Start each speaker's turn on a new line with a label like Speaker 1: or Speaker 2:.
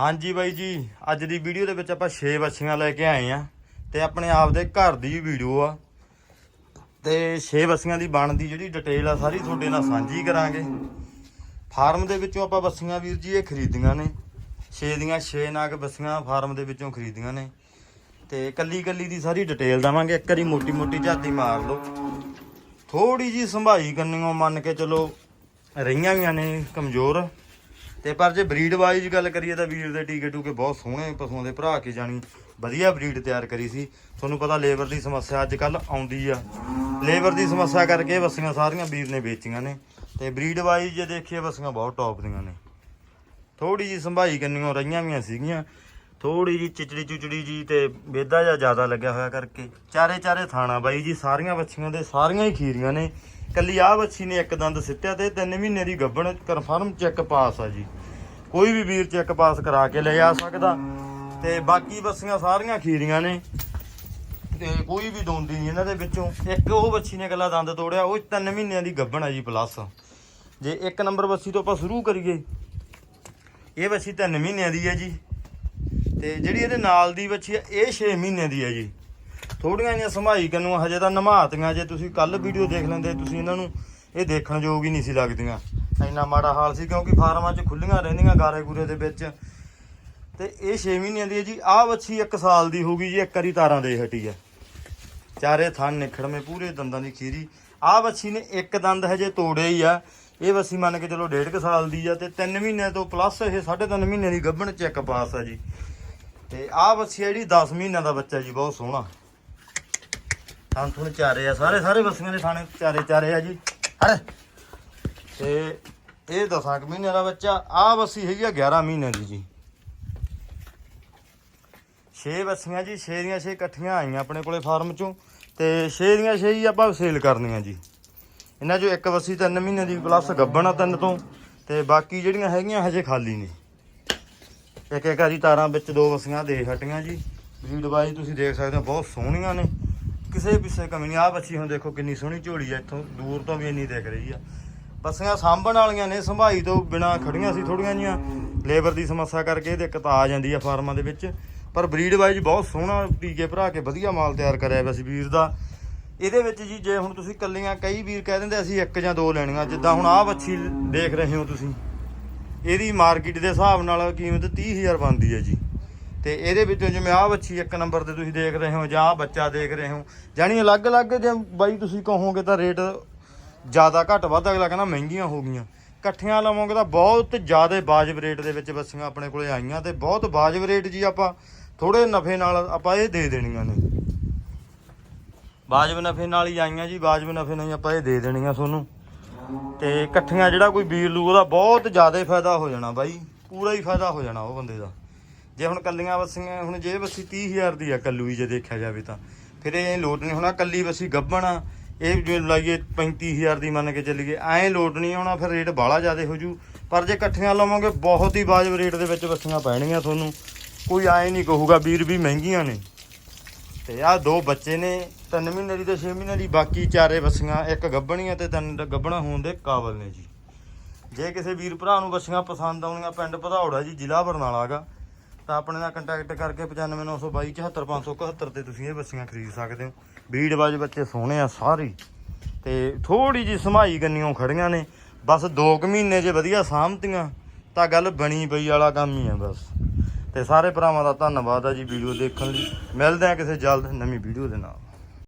Speaker 1: ਹਾਂਜੀ ਬਾਈ ਜੀ, ਅੱਜ ਦੀ ਵੀਡੀਓ ਦੇ ਵਿੱਚ ਆਪਾਂ 6 ਬੱਚੀਆਂ ਲੈ ਕੇ ਆਏ ਆ ਤੇ ਆਪਣੇ ਆਪ ਦੇ ਘਰ ਦੀ ਵੀਡੀਓ ਆ। ਤੇ 6 ਬੱਸੀਆਂ ਦੀ ਬਣਦੀ ਜਿਹੜੀ ਡਿਟੇਲ ਆ ਸਾਰੀ ਤੁਹਾਡੇ ਨਾਲ ਸਾਂਝੀ ਕਰਾਂਗੇ। ਫਾਰਮ ਦੇ ਵਿੱਚੋਂ ਆਪਾਂ ਬੱਸੀਆਂ ਵੀਰ ਜੀ ਇਹ ਖਰੀਦੀਆਂ ਨੇ। 6 ਦੀਆਂ 6 ਨਾਗ ਬੱਸੀਆਂ ਫਾਰਮ ਦੇ ਵਿੱਚੋਂ ਖਰੀਦੀਆਂ ਨੇ। ਤੇ ਕੱਲੀ ਕੱਲੀ ਦੀ ਸਾਰੀ ਡਿਟੇਲ ਦਵਾਂਗੇ, ਇੱਕ ਵਾਰੀ ਮੋਟੀ ਮੋਟੀ ਝਾਤੀ ਮਾਰ ਲਓ। ਥੋੜੀ ਜੀ ਸੰਭਾਈ ਕਰਨੀਓ ਮੰਨ ਕੇ ਚਲੋ ਰਹੀਆਂ ਵੀਆਂ ਨੇ ਕਮਜ਼ੋਰ। ਤੇ ਪਰ ਜੇ ਬਰੀਡ ਵਾਈਜ਼ ਗੱਲ ਕਰੀਏ ਤਾਂ ਵੀਰ ਦੇ ਟੀਕੇ ਟੂਕੇ ਬਹੁਤ ਸੋਹਣੇ ਪਸ਼ੂਆਂ ਦੇ ਭਰਾ ਕੇ ਜਾਣੀ ਵਧੀਆ ਬਰੀਡ ਤਿਆਰ ਕਰੀ ਸੀ। ਤੁਹਾਨੂੰ ਪਤਾ ਲੇਬਰ ਦੀ ਸਮੱਸਿਆ ਅੱਜ ਕੱਲ ਆਉਂਦੀ ਆ। ਲੇਬਰ ਦੀ ਸਮੱਸਿਆ ਕਰਕੇ ਬੱਸੀਆਂ ਸਾਰੀਆਂ ਵੀਰ ਨੇ ਵੇਚੀਆਂ ਨੇ ਤੇ ਬਰੀਡ ਵਾਈਜ਼ ਜੇ ਦੇਖੀਏ ਬੱਸੀਆਂ ਬਹੁਤ ਟੌਪ ਦੀਆਂ ਨੇ। ਥੋੜੀ ਜੀ ਸੰਭਾਈ ਕਰਨੀਆਂ ਰਹੀਆਂ ਵੀਆਂ ਸੀਗੀਆਂ। ਥੋੜੀ ਜੀ ਚਿਚੜੀ ਚੁਚੜੀ ਜੀ ਤੇ ਬੇਦਾ ਜਾਂ ਜ਼ਿਆਦਾ ਲੱਗਿਆ ਹੋਇਆ ਕਰਕੇ। ਚਾਰੇ ਚਾਰੇ ਥਾਣਾ ਬਾਈ ਜੀ, ਸਾਰੀਆਂ ਬੱਚੀਆਂ ਦੇ ਸਾਰੀਆਂ ਹੀ ਖੀਰੀਆਂ ਨੇ। ਕੱਲੀ ਆਹ ਬੱਚੀ ਨੇ ਇੱਕ ਦੰਦ ਸਿੱਟਿਆ ਤੇ 3 ਮਹੀਨੇ ਦੀ ਗੱਭਣ ਕਨਫਰਮ ਚੈੱਕ ਪਾਸ ਆ ਜੀ। ਕੋਈ ਵੀ ਵੀਰ ਚੈੱਕ ਪਾਸ ਕਰਾ ਕੇ ਲੈ ਆ ਸਕਦਾ। ਤੇ ਬਾਕੀ ਬੱਸੀਆਂ ਸਾਰੀਆਂ ਖੀਰੀਆਂ ਨੇ। ਤੇ ਕੋਈ ਵੀ ਦੋਂਦੀ ਨਹੀਂ ਇਹਨਾਂ ਦੇ ਵਿੱਚੋਂ। ਇੱਕ ਉਹ ਬੱਚੀ ਨੇ ਇਕੱਲਾ ਦੰਦ ਤੋੜਿਆ, ਉਹ 3 ਮਹੀਨਿਆਂ ਦੀ ਗੱਭਣ ਆ ਜੀ ਪਲੱਸ ਜੇ ਇੱਕ ਨੰਬਰ ਬੱਸੀ ਤੋਂ ਆਪਾਂ ਸ਼ੁਰੂ ਕਰੀਏ, ਇਹ ਬੱਚੀ 3 ਮਹੀਨਿਆਂ ਦੀ ਹੈ ਜੀ। ਤੇ ਜਿਹੜੀ ਇਹਦੇ ਨਾਲ ਦੀ ਵੱਛੀ ਆ, ਇਹ 6 ਮਹੀਨਿਆਂ ਦੀ ਹੈ ਜੀ। ਥੋੜੀਆਂ ਜਿਹੀਆਂ ਸੰਭਾਈ ਕਰਨੂੰ ਹਜੇ ਤਾਂ ਨਮਾਤੀਆਂ, ਜੇ ਤੁਸੀਂ ਕੱਲ ਵੀਡੀਓ ਦੇਖ ਲੈਂਦੇ, ਤੁਸੀਂ ਇਹਨਾਂ ਨੂੰ ਇਹ ਦੇਖਣ ਯੋਗ ਹੀ ਨਹੀਂ ਸੀ ਲੱਗਦੀਆਂ। ਇੰਨਾ ਮਾੜਾ ਹਾਲ ਸੀ, ਕਿਉਂਕਿ ਫਾਰਮਾਂ 'ਚ ਖੁੱਲੀਆਂ ਰਹਿੰਦੀਆਂ ਗਾਰੇ ਗੂਰੇ ਦੇ ਵਿੱਚ। ਤੇ ਇਹ 6 ਮਹੀਨਿਆਂ ਦੀ ਹੈ ਜੀ। ਆਹ ਬੱਚੀ 1 ਸਾਲ ਦੀ ਹੋ ਗਈ ਜੀ, ਇੱਕ ਵਾਰੀ ਤਾਰਾਂ ਦੇ ਹਟੀ ਆ ਚਾਰੇ ਥਣ ਨਿਖੜਵੇਂ ਪੂਰੇ ਦੰਦਾਂ ਦੀ ਖੀਰੀ। ਆਹ ਬੱਚੀ ਨੇ ਇੱਕ ਦੰਦ ਹਜੇ ਤੋੜੇ ਹੀ ਆ। ਇਹ ਬੱਚੀ ਮੰਨ ਕੇ ਚਲੋ ਡੇਢ ਕੁ ਸਾਲ ਦੀ ਆ ਤੇ 3 ਮਹੀਨਿਆਂ ਤੋਂ ਪਲੱਸ ਇਹ 3.5 ਮਹੀਨਿਆਂ ਦੀ ਗੱਭਣ ਚੈੱਕ ਪਾਸ ਆ ਜੀ। ਤੇ ਆਹ ਬੱਸੀ ਆ ਜਿਹੜੀ 10 ਮਹੀਨਿਆਂ ਦਾ ਬੱਚਾ ਜੀ, ਬਹੁਤ ਸੋਹਣਾ। ਥਾਂ ਥੁਣ ਚਾਰੇ ਆ, ਸਾਰੇ ਸਾਰੇ ਬੱਸੀਆਂ ਦੇ ਥਾਣੇ ਚਾਰੇ ਚਾਰੇ ਆ ਜੀ। ਹੜ ਤੇ ਇਹ 10 ਕੁ ਮਹੀਨਿਆਂ ਦਾ ਬੱਚਾ, ਆਹ ਬੱਸੀ ਹੈਗੀ ਆ 11 ਮਹੀਨਿਆਂ ਦੀ ਜੀ। 6 ਬੱਸੀਆਂ ਜੀ 6 ਦੀਆਂ 6 ਇਕੱਠੀਆਂ ਆਈਆਂ ਆਪਣੇ ਕੋਲੇ ਫਾਰਮ ਚੋਂ, ਤੇ 6 ਦੀਆਂ 6 ਹੀ ਆਪਾਂ ਸੇਲ ਕਰਨੀਆਂ ਜੀ। ਇਹਨਾਂ ਚੋਂ ਇੱਕ ਬੱਸੀ 3 ਮਹੀਨੇ ਦੀ, ਪਲੱਸ ਗੱਭਣ ਆ ਤਿੰਨ ਤੋਂ, ਤੇ ਬਾਕੀ ਜਿਹੜੀਆਂ ਹੈਗੀਆਂ ਹਜੇ ਖਾਲੀ ਨੇ। ਇੱਕ ਇੱਕ ਵਾਰੀ ਤਾਰਾਂ ਵਿੱਚ ਦੋ ਬੱਸੀਆਂ ਦੇ ਹਟੀਆਂ ਜੀ। ਬਰੀਡ ਵਾਈਜ਼ ਤੁਸੀਂ ਦੇਖ ਸਕਦੇ ਹੋ, ਬਹੁਤ ਸੋਹਣੀਆਂ ਨੇ। ਕਿਸੇ ਪਿੱਛੇ ਕਮੀ ਨਹੀਂ ਆ ਬੱਚੀ ਹੁਣ ਦੇਖੋ ਕਿੰਨੀ ਸੋਹਣੀ ਝੋਲੀ ਆ, ਇੱਥੋਂ ਦੂਰ ਤੋਂ ਵੀ ਇੰਨੀ ਦਿਖ ਰਹੀ ਆ। ਬੱਸੀਆਂ ਸਾਂਭਣ ਵਾਲੀਆਂ ਨੇ, ਸੰਭਾਈ ਤੋਂ ਬਿਨਾ ਖੜੀਆਂ ਸੀ ਥੋੜੀਆਂ ਜੀਆਂ। ਲੇਬਰ ਦੀ ਸਮੱਸਿਆ ਕਰਕੇ ਇਹ ਦਿੱਕਤ ਆ ਜਾਂਦੀ ਆ ਫਾਰਮਾਂ ਦੇ ਵਿੱਚ। ਪਰ ਬਰੀਡ ਵਾਈਜ਼ ਬਹੁਤ ਸੋਹਣਾ ਟੀਕੇ ਭਰਾ ਕੇ ਵਧੀਆ ਮਾਲ ਤਿਆਰ ਕਰਿਆ ਵੈਸੇ ਵੀਰ ਦਾ। ਇਹਦੇ ਵਿੱਚ ਜੀ, ਜੇ ਹੁਣ ਤੁਸੀਂ ਕੱਲੀਆਂ ਕਈ ਵੀਰ ਕਹਿ ਦਿੰਦੇ, ਅਸੀਂ ਇੱਕ ਜਾਂ ਦੋ ਲੈਣੀਆਂ। ਜਿੱਦਾਂ ਹੁਣ ਆਹ ਬੱਚੀ ਦੇਖ ਰਹੇ ਹੋ ਤੁਸੀਂ। ਇਹਦੀ ਮਾਰਕੀਟ ਦੇ ਹਿਸਾਬ ਨਾਲ ਕੀਮਤ 30000 ਬਣਦੀ ਹੈ ਜੀ। ਤੇ ਇਹਦੇ ਵਿੱਚੋਂ ਜਿਵੇਂ ਆਹ ਬੱਚੀ ਇੱਕ ਨੰਬਰ ਤੇ ਤੁਸੀਂ ਦੇਖ ਰਹੇ ਹੋ ਜਾਂ ਆਹ ਬੱਚਾ ਦੇਖ ਰਹੇ ਹੋ ਜਾਨੀ ਅਲੱਗ-ਅਲੱਗ ਜੇ ਬਾਈ ਤੁਸੀਂ ਕਹੋਗੇ ਤਾਂ ਰੇਟ ਜ਼ਿਆਦਾ ਘੱਟ ਵੱਧ, ਅਗਲਾ ਕਹਿੰਦਾ ਮਹਿੰਗੀਆਂ ਹੋ ਗਈਆਂ। ਇਕੱਠੀਆਂ ਲਵੋਗੇ ਤਾਂ ਬਹੁਤ ਜ਼ਿਆਦਾ ਵਾਜਬ ਰੇਟ ਦੇ ਵਿੱਚ ਬੱਸੀਆਂ ਆਪਣੇ ਕੋਲੇ ਆਈਆਂ ਤੇ ਬਹੁਤ ਵਾਜਬ ਰੇਟ ਜੀ ਆਪਾਂ ਥੋੜੇ ਨਫੇ ਨਾਲ ਆਪਾਂ ਇਹ ਦੇ ਦੇਣੀਆਂ ਨੇ। ਵਾਜਬ ਨਫੇ ਨਾਲ ਹੀ ਆਈਆਂ ਜੀ, ਵਾਜਬ ਨਫੇ ਨਾਲ ਹੀ ਆਪਾਂ ਇਹ ਦੇ ਦੇਣੀਆਂ ਤੁਹਾਨੂੰ। ਤੇ ਇਕੱਠੀਆਂ ਜਿਹੜਾ ਕੋਈ ਵੀਰ ਲੂ, ਉਹਦਾ ਬਹੁਤ ਜ਼ਿਆਦਾ ਫਾਇਦਾ ਹੋ ਜਾਣਾ ਬਾਈ। ਪੂਰਾ ਹੀ ਫਾਇਦਾ ਹੋ ਜਾਣਾ ਉਹ ਬੰਦੇ ਦਾ। ਜੇ ਹੁਣ ਕੱਲੀਆਂ ਬੱਸੀਆਂ, ਹੁਣ ਜੇ ਬੱਸੀ 30000 ਦੀ ਆ ਕੱਲੂ ਹੀ ਜੇ ਦੇਖਿਆ ਜਾਵੇ ਤਾਂ। ਫਿਰ ਇਹ ਲੋਟ ਨਹੀਂ, ਹੋਣਾ ਕੱਲੀ ਬੱਸੀ ਗੱਭਣ ਆ, ਇਹ ਜੇ ਲਾਈਏ 35000 ਦੀ ਮੰਨ ਕੇ ਚੱਲੀਏ, ਐਂ ਲੋਟ ਨਹੀਂ ਆਉਣਾ ਫਿਰ ਰੇਟ ਬਾਹਲਾ ਜ਼ਿਆਦਾ ਹੋ ਜੂ। ਪਰ ਜੇ ਇਕੱਠੀਆਂ ਲਵਾਂਗੇ, ਬਹੁਤ ਹੀ ਵਾਜਬ ਰੇਟ ਦੇ ਵਿੱਚ ਬੱਸੀਆਂ ਪੈਣਗੀਆਂ ਤੁਹਾਨੂੰ। ਕੋਈ ਐਂ ਨਹੀਂ ਕਹੂਗਾ, ਵੀਰ ਵੀ ਮਹਿੰਗੀਆਂ ਨੇ। ਤੇ ਆਹ ਦੋ ਬੱਚੇ ਨੇ 3 ਮਹੀਨੇ ਦੀ ਤੇ 6 ਮਹੀਨੇ ਦੀ, ਬਾਕੀ ਚਾਰੇ ਬੱਸੀਆਂ, ਇੱਕ ਗੱਭਣੀਆਂ ਤੇ ਤਿੰਨ ਗੱਭਣਾ ਹੋਣ ਦੇ ਕਾਬਲ ਨੇ ਜੀ। ਜੇ ਕਿਸੇ ਵੀਰ ਭਰਾ ਨੂੰ ਬੱਸੀਆਂ ਪਸੰਦ ਆਉਣੀਆਂ, ਪਿੰਡ ਭਦੌੜਾ ਜੀ, ਜ਼ਿਲ੍ਹਾ ਬਰਨਾਲਾ ਗਾ, ਤਾਂ ਆਪਣੇ ਨਾਲ ਕੰਟੈਕਟ ਕਰਕੇ 95922 74571 ਤੇ ਤੁਸੀਂ ਇਹ ਬੱਸੀਆਂ ਖਰੀਦ ਸਕਦੇ ਹੋ। ਬੀੜ ਬਾਜ ਬੱਚੇ ਸੋਹਣੇ ਆ ਸਾਰੇ। ਹੀ। ਤੇ ਥੋੜੀ ਜੀ ਸਮਾਈ ਗੰਨੀਆਂ ਖੜੀਆਂ ਨੇ, ਬਸ 2 ਕੁ ਮਹੀਨੇ ਜੇ ਵਧੀਆ ਸਾਂਭਤੀਆਂ, ਤਾਂ ਗੱਲ ਬਣੀ ਪਈ ਵਾਲਾ ਕੰਮ ਹੀ ਆ ਬਸ। ਤੇ ਸਾਰੇ ਭਰਾਵਾਂ ਦਾ ਧੰਨਵਾਦ ਆ ਜੀ ਵੀਡੀਓ ਦੇਖਣ ਲਈ। ਮਿਲਦੇ ਆ ਕਿਸੇ ਜਲਦ ਨਵੀਂ ਵੀਡੀਓ ਦੇ ਨਾਲ।